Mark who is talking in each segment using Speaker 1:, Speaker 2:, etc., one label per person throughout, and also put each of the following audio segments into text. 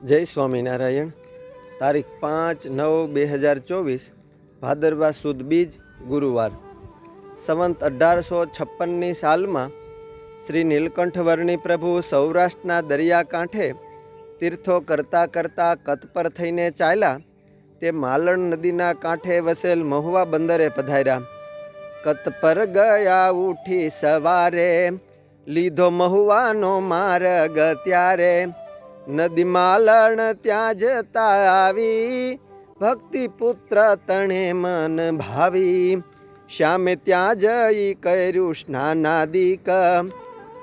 Speaker 1: જય સ્વામિનારાયણ. તારીખ પાંચ નવ બે હજાર ચોવીસ, ભાદરવા સુદ બીજ, ગુરુવાર. સંવંત અઢારસો છપ્પનની સાલમાં શ્રી નીલકંઠવર્ણી પ્રભુ સૌરાષ્ટ્રના દરિયાકાંઠે તીર્થો કરતાં કરતાં કતપર થઈને ચાલ્યા, તે માલણ નદીના કાંઠે વસેલ મહુવા બંદરે પધાર્યા. કત પર ગયા ઉઠી સવારે, લીધો મહુવાનો માર્ગ ત્યારે નદી માલણ ત્યાં જતા આવી. ભક્તિ પુત્ર તણે મન ભાવી. શ્યામે ત્યાં જઈ કર્યું સ્નાનાદિક.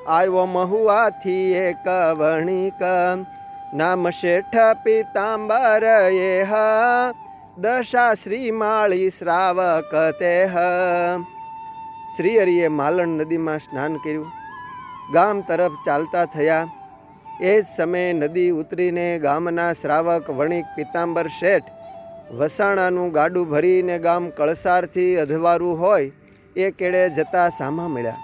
Speaker 1: આવ્યો મહુઆથી એક વણિક. નામ શેઠ પિતાંબર એ હ દશા શ્રી માળી શ્રાવક તે હ શ્રી હરિએ માલણ નદીમાં સ્નાન કર્યું. ગામ તરફ ચાલતા થયા. એ જ સમયે નદી ઉતરીને ગામના શ્રાવક વણિક પિતાંબર શેઠ વસાણાનું ગાડું ભરીને ગામ કળસારથી અધવારું હોય, એ કેળે જતા સામા મળ્યા.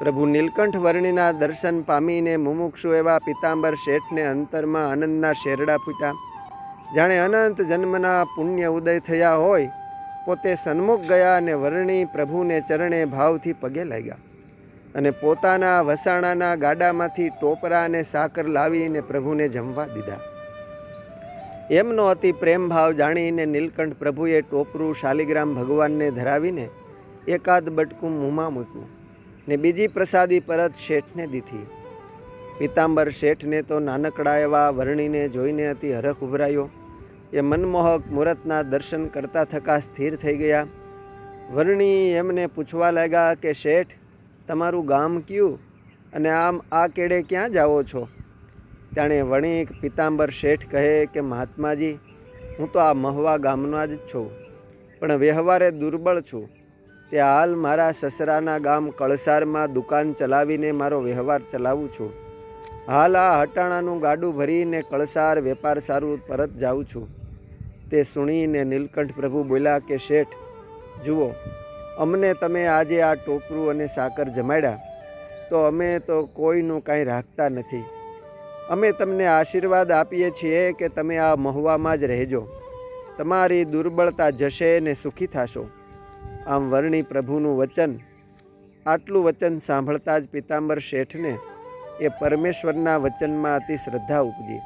Speaker 1: પ્રભુ નીલકંઠ વર્ણિના દર્શન પામીને મુમુક્ષુ એવા પિતાંબર શેઠને અંતરમાં આનંદના શેરડા ફૂટ્યા. જાણે અનંત જન્મના પુણ્ય ઉદય થયા હોય, પોતે સન્મુખ ગયા અને વર્ણી પ્રભુને ચરણે ભાવથી પગે લાગ્યા. અને પોતાના વસાણાના ગાડામાંથી ટોપરા અને સાકર લાવીને પ્રભુને જમવા દીધા. એમનો અતિ પ્રેમભાવ જાણીને નીલકંઠ પ્રભુએ ટોપરું શાલિગ્રામ ભગવાનને ધરાવીને એકાદ બટકું મોંમાં મૂક્યું ને બીજી પ્રસાદી પરત શેઠને દીધી. પિતાંબર શેઠને તો નાનકડા એવા વર્ણીને જોઈને અતિ હરખ ઉભરાયો. એ મનમોહક મુહૂર્તના દર્શન કરતા થકા સ્થિર થઈ ગયા. વર્ણી એમને પૂછવા લાગ્યા કે શેઠ તમારું ગામ કયું અને આમ આ કેડે ક્યાં જાઓ છો? તેણે વણિક પિતાંબર શેઠ કહે કે, મહાત્માજી, હું તો આ મહવા ગામનો જ છું, પણ વ્યવહારે દુર્બળ છું. તે હાલ મારા સસરાના ગામ કળસારમાં દુકાન ચલાવીને મારો વ્યવહાર ચલાવું છું. હાલ આ હટાણાનું ગાડું ભરીને કળસાર વેપાર સારું પરત જાઉં છું. તે સુણીને નીલકંઠ પ્રભુ બોલ્યા કે, શેઠ, જુઓ અમને તમે આજે આ ટોપરું અને સાકર જમાડ્યા, તો અમે તો કોઈનું કાંઈ રાખતા નથી. અમે તમને આશીર્વાદ આપીએ છીએ કે તમે આ મહુવામાં જ રહેજો. તમારી દુર્બળતા જશે ને સુખી થશો. આમ વર્ણી પ્રભુનું વચન, આટલું વચન સાંભળતા જ પિતાંબર શેઠને એ પરમેશ્વરના વચનમાં અતિ શ્રદ્ધા ઉપજી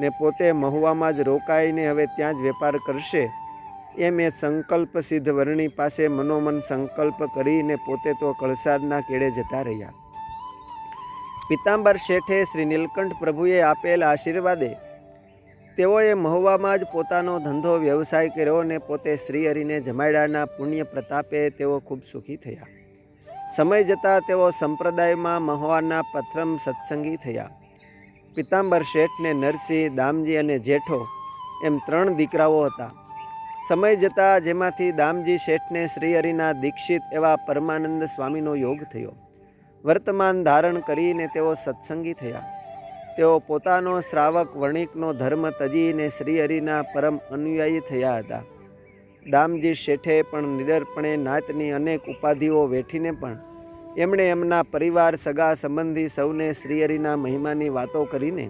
Speaker 1: ને પોતે મહુવામાં જ રોકાઈને હવે ત્યાં જ વેપાર કરશે. એમ એ સંકલ્પ સિદ્ધ વર્ણી પાસે મનોમન સંકલ્પ કરીને પોતે તો કળસાદના કેળે જતા રહ્યા. પિતાંબર શેઠે શ્રી નીલકંઠ પ્રભુએ આપેલ આશીર્વાદે તેઓએ મહુવામાં જ પોતાનો ધંધો વ્યવસાય કર્યો અને પોતે શ્રી હરિને જમાડ્યાના પુણ્ય પ્રતાપે તેઓ ખૂબ સુખી થયા. સમય જતાં તેઓ સંપ્રદાયમાં મહુવાના પ્રથમ સત્સંગી થયા. પિતાંબર શેઠને નરસિંહ, દામજી અને જેઠો એમ ત્રણ દીકરાઓ હતા. સમય જતાં જેમાંથી દામજી શેઠને શ્રીહરિના દીક્ષિત એવા પરમાનંદ સ્વામીનો યોગ થયો. વર્તમાન ધારણ કરીને તેઓ સત્સંગી થયા. તેઓ પોતાનો શ્રાવક વણિકનો ધર્મ તજીને શ્રીહરિના પરમ અનુયાયી થયા હતા. દામજી શેઠે પણ નિડરપણે નાતની અનેક ઉપાધિઓ વેઠીને પણ એમણે એમના પરિવાર સગા સંબંધી સૌને શ્રીહરિના મહિમાની વાતો કરીને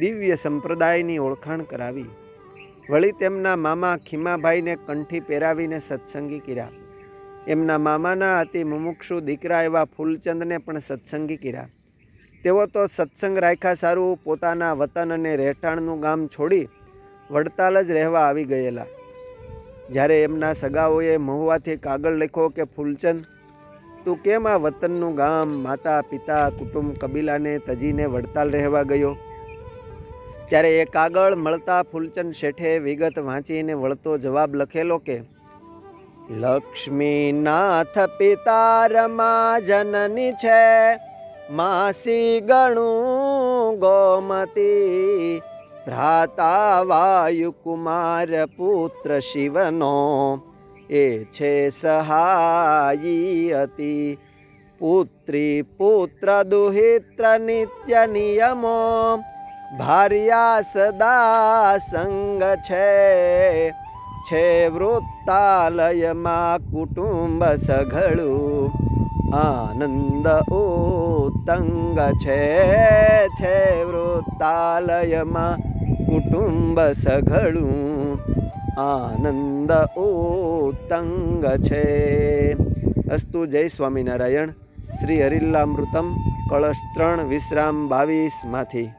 Speaker 1: દિવ્ય સંપ્રદાયની ઓળખાણ કરાવી. વળી તેમના મામા ખીમાભાઈને કંઠી પહેરાવીને સત્સંગી કર્યા. એમના મામાના અતિ મુમુક્ષુ દીકરા એવા ફૂલચંદને પણ સત્સંગી કર્યા. તેઓ તો સત્સંગ રાખ્યા સારું પોતાના વતન અને રહેઠાણનું ગામ છોડી વડતાલ જ રહેવા આવી ગયેલા. જ્યારે એમના સગાઓએ મહુવાથી કાગળ લખ્યો કે, ફૂલચંદ, તું કેમ આ વતનનું ગામ માતા, પિતા, કુટુંબ કબીલાને તજીને વડતાલ રહેવા ગયો? ત્યારે એ કાગળ મળતા ફૂલચંદ શેઠે વિગત વાંચીને વળતો જવાબ લખેલો કે, લક્ષ્મીનાથ પિતારમાં જનની છે, માસી ગણું ગોમતી, ભ્રાતા વાયુ કુમાર પુત્ર શિવનો, એ છે સહાયી હતી પુત્રી પુત્ર દુહિત્ર નિત્ય નિયમો ભાર્યા સદા સંગ છે. છે વૃત્તાલયમાં કુટુંબ સઘળું. આનંદ ઉત્તંગ છે. છે વૃત્તાલયમાં કુટુંબ સઘળું. આનંદ ઉત્તંગ છે. અસ્તુ જય સ્વામિનારાયણ. શ્રી હરિલ્લામૃતમ કળશ ત્રણ વિશ્રામ બાવીસમાંથી.